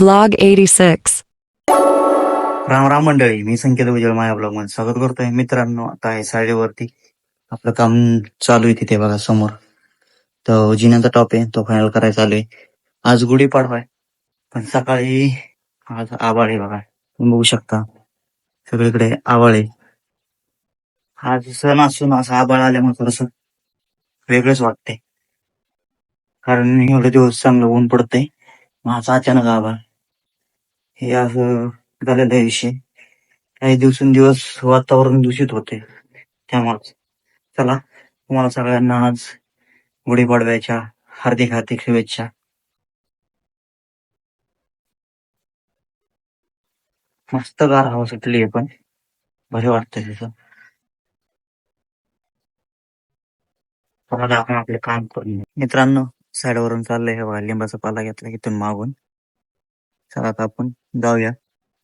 Vlog 86. Ram Ram मंडळी मी संकेत उजळ माया ब्लॉगमध्ये स्वागत करतोय. मित्रांनो आता आहे साडेवरती. आपलं काम चालू आहे तिथे बघा समोर. तर जिन्याचा टॉप आहे तो फायनल करायचा चालू आहे. आज गुढीपाडवा आहे. पण सकाळी आज आबाळ आहे बघा. तुम्ही बघू शकता. सगळीकडे आबाळ आहे. आज सण असून असं आबाळ आल्यामुळे थोडस वेगळंच वाटतंय. कारण एवढे दिवस चांगलं ऊन पडतंय. मग अचानक आबाळ हे असं झालेला आहे विषय. काही दिवसेंदिवस वातावरण दूषित होते. त्यामुळे चला तुम्हाला सगळ्यांना आज गुढीपाडव्याच्या हार्दिक हार्दिक शुभेच्छा. मस्त गार हवा सुटली आहे पण. बरे वाटतंय तिथं आपण आपले काम करून मित्रांनो साईडवरून चाललंय हे बघा लिंबाचा पाला घेतला इथून मागून. चला आता आपण जाऊया.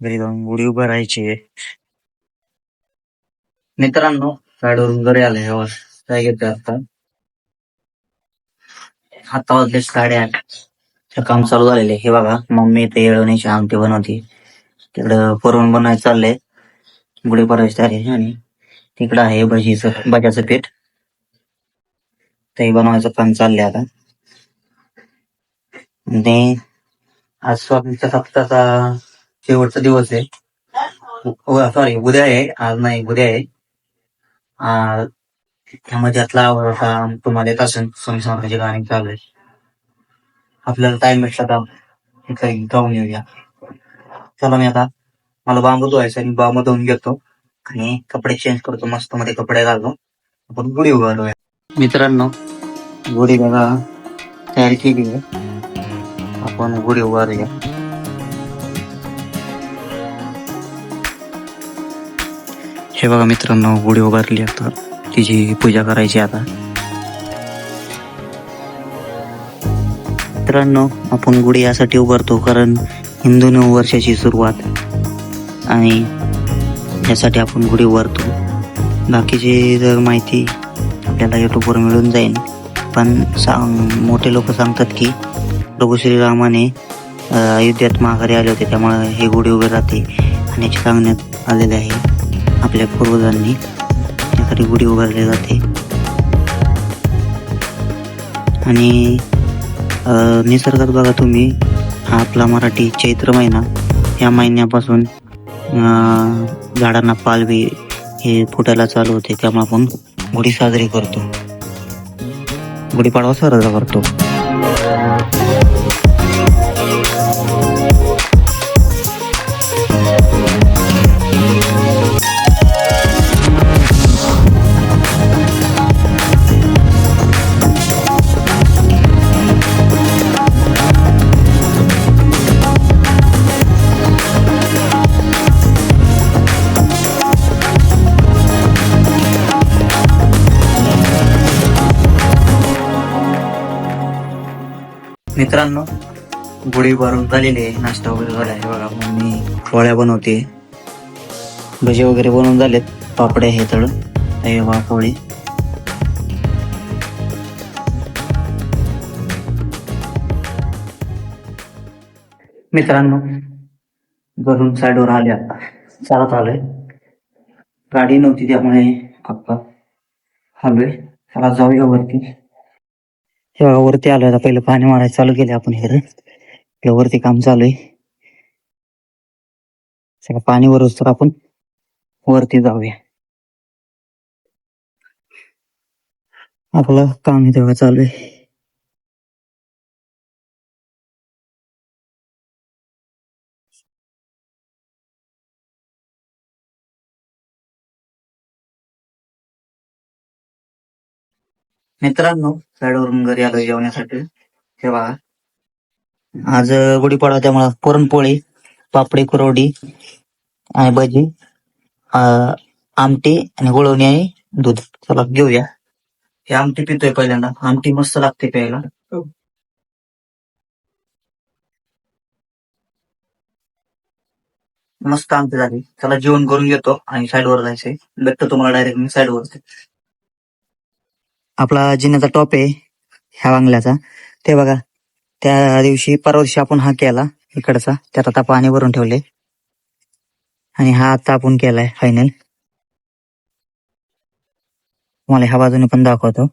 घरी जाऊन गुढी उभं राहायची आहे. मित्रांनो साईडवरून घरी आले हे काय घेतलं आता? आता वाजले साडेआठ. काम चालू झालेले हे बघा मम्मी ते येळवण्याची आमटी बनवते. तिकडं पुरवण बनवायचं चाललंय. गुढी पडायची तयारी आणि तिकडं आहे भजीचं भज्याचं पीठ. ते बनवायचं काम चाललंय आता. आणि आज स्वामीच्या सप्ताहाचा शेवटचा दिवस आहे. सॉरी उद्या आहे. आज नाही उद्या आहे. आ, त्यामध्ये आतला आवडता तुम्हाला येत असेल स्वामी समर्थाचे गाणे चालू आहे आपल्याला टाइम भेटला तर काही गाऊन येऊया चला मी आता मला बांबू धुवायचा आणि बांबू धुवून घेतो आणि कपडे चेंज करतो मस्त मध्ये कपडे घालतो. आपण गुढी उभारूया. मित्रांनो गुढी बघा तयारी केली आहे. आपण गुढी उभारूया हे बघा मित्रांनो गुढी उभारली आता. तिची पूजा करायची आता. मित्रांनो आपण गुढी यासाठी उभारतो कारण हिंदू नऊ वर्षाची सुरुवात आणि यासाठी आपण गुढी उभारतो. बाकीची जर माहिती आपल्याला युट्यूबवर मिळून जाईल. पण सांग मोठे लोक सांगतात की प्रभू श्रीरामाने अयोध्यात माघारी आले होते. त्यामुळे हे गुढी उभे राहते आणि याचे सांगण्यात आलेले आहे आपल्या पूर्वजांनी. यासाठी गुढी उभारली जाते. आणि निसर्गात बघा तुम्ही हा आपला मराठी चैत्र महिना. या महिन्यापासून झाडांना पालवी हे फुटायला चालू होते. त्यामुळे आपण गुढी साजरी करतो. गुढीपाडवा साजरा करतो. मित्रांनो गुढी भरून झालेली आहे. नाश्ता वगैरे झाला आहे बघा. मम्मी पोळ्या बनवते. भजे वगैरे बनवून झालेत. पापड्या हे तळ हे पोळी मित्रांनो घरून साईडवर आले आता चालत आलोय. गाडी नव्हती त्यामुळे पप्पा आलोय. चला जाऊया वरती. हे बघा वरती आलो आता. पहिलं पाणी मारायला चालू केले आपण हे ते वरती काम चालू आहे सगळं पाणी वरच तर आपण वरती जाऊया. आपलं काम हे तेव्हा चालू आहे मित्रांनो साईडवरून घरी आलो जेवण्यासाठी. हे बघा. आज गुढीपाडवा त्यामुळे पुरणपोळी पापडी कुरवडी आणि भजी आमटी आणि गुळवणी आणि दूध. चला घेऊया. हे आमटी पितोय पहिल्यांदा. आमटी मस्त लागते प्यायला. मस्त आमटी झाली. चला जेवण करून घेतो आणि साईडवर जायचंय. भेटतो तुम्हाला डायरेक्ट मी साईडवर आपला जिन्याचा टॉप आहे ह्या बांगल्याचा ते बघा त्या दिवशी परवा दिवशी आपण हा केला इकडचा त्यात आता पाणी भरून ठेवले आणि हा आता आपण केलाय फायनल मला ह्या बाजूने पण दाखवतो.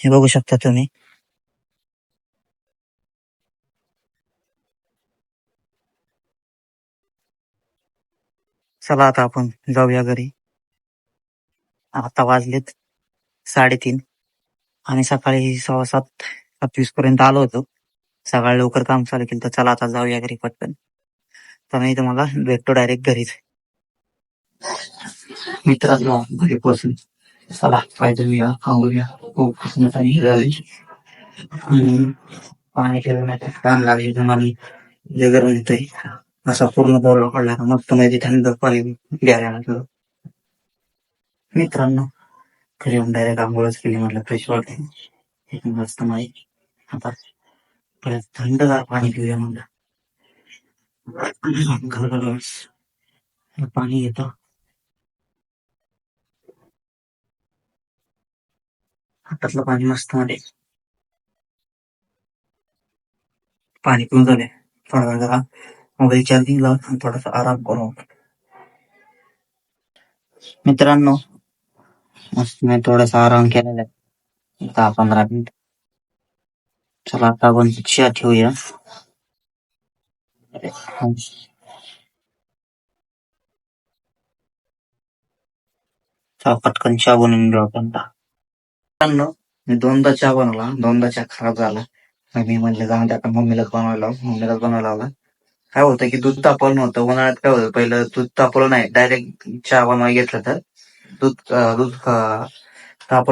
हे बघू शकता तुम्ही. चला आता आपण जाऊया घरी. आता वाजलेत साडेतीन. आणि सकाळी सव्वा सात सातवीस पर्यंत आलो होतो. सकाळी लवकर काम चालू केलं तर चला आता जाऊया घरी पटकन. तर मी तुम्हाला भेटतो डायरेक्ट घरीच. मित्रांनो घरी पोहोचून चला पायदल या खाऊया. खूप उष्णता आणि पाणी ठेवण्याचं काम लागले तुम्हाला जे गरम येतंय असा पूर्ण बोलवा पडला मग मस्त थंड पाणी घ्यायला लागलं. मित्रांनो घरी येऊन डायरेक्ट आंघोळच केली म्हटलं फ्रेश वाटते एक मस्त माहिती आता परत थंडगार पाणी पिऊया म्हणलं घर पाणी येतो. हातातलं पाणी मस्त मध्ये पाणी पिऊन झाले थोडा जरा मोबाईल चार्जिंग लावून थोडासा आराम करू. मित्रांनो मस्त मी थोडासा आराम केलेला आहे. दहा पंधरा मिनिट. चला आता आपण चहा ठेवूया. चहा पटकन चहा बनवून घेऊ आपण मित्रांनो मी दोनदा चहा बनवला. दोनदा चहा खराब झाला. मी म्हणलं जाऊन त्या मम्मीलाच बनवायला मम्मीलाच बनवायला लावला. काय होतं की दूध तापवलं नव्हतं. उन्हाळ्यात काय होतं? पहिलं दूध तापवलं नाही. डायरेक्ट चहा बनवायला घेतलं तर. दूध अं, दूध अं,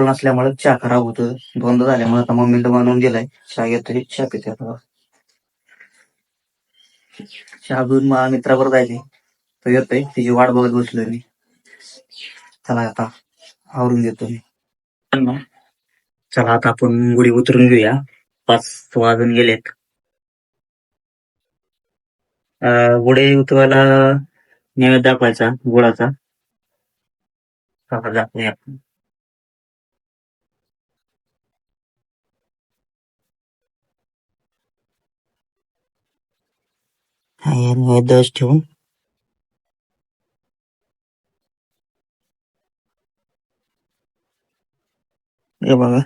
नसल्यामुळे चहा खराब होतं दोनदा झाल्यामुळे आता मम्मीला बनवून दिलाय. चहा घेतोय चहा पिते आता चहा पिऊन मला जायचे तो येतोय. तिची वाट बघत बसलोय मी. चला आता आवरून देतो मी. चला आता आपण गुढी उतरून घेऊया. पाच वाजून गेलेत. अं, गुढी उतरायला नैवेद्य दाखवायचा गुळाचा. दाखवूया आपण हा, हे नैवेद्यच ठेवून हे बघा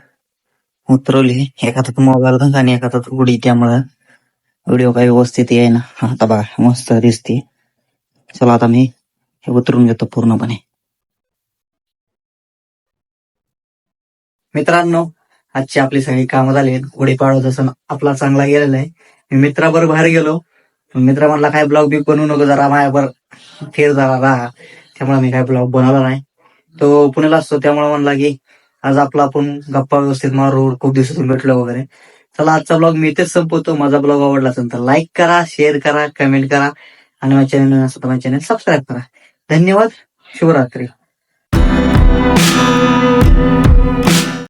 उतरवली एका हातात मोबाईल आणि एका हातात उडी त्यामुळं व्हिडिओ काही व्यवस्थित आहे ना आता बघा मस्त दिसते चला आता मी हे उतरून घेतो पूर्णपणे मित्रांनो आजची आपली सगळी कामं झाली गुढीपाडवा सण आपला चांगला गेलेला आहे. मी मित्राबरोबर बाहेर गेलो. मित्र म्हणला काय ब्लॉग बी बनवू नको जरा माझ्यावर फेर जरा राहा. त्यामुळे मी काय ब्लॉग बनवला नाही. तो पुण्याला असतो त्यामुळे म्हणला की आज आपला आपण गप्पा व्यवस्थित मारू खूप दिवसातून भेटलो वगैरे. चला आजचा ब्लॉग मी इथेच संपवतो. माझा ब्लॉग आवडला असेल तर लाईक करा शेअर करा कमेंट करा. आणि माझ्या चॅनल नसेल तर माझ्या चॅनल सबस्क्राईब करा. धन्यवाद. शुभरात्री.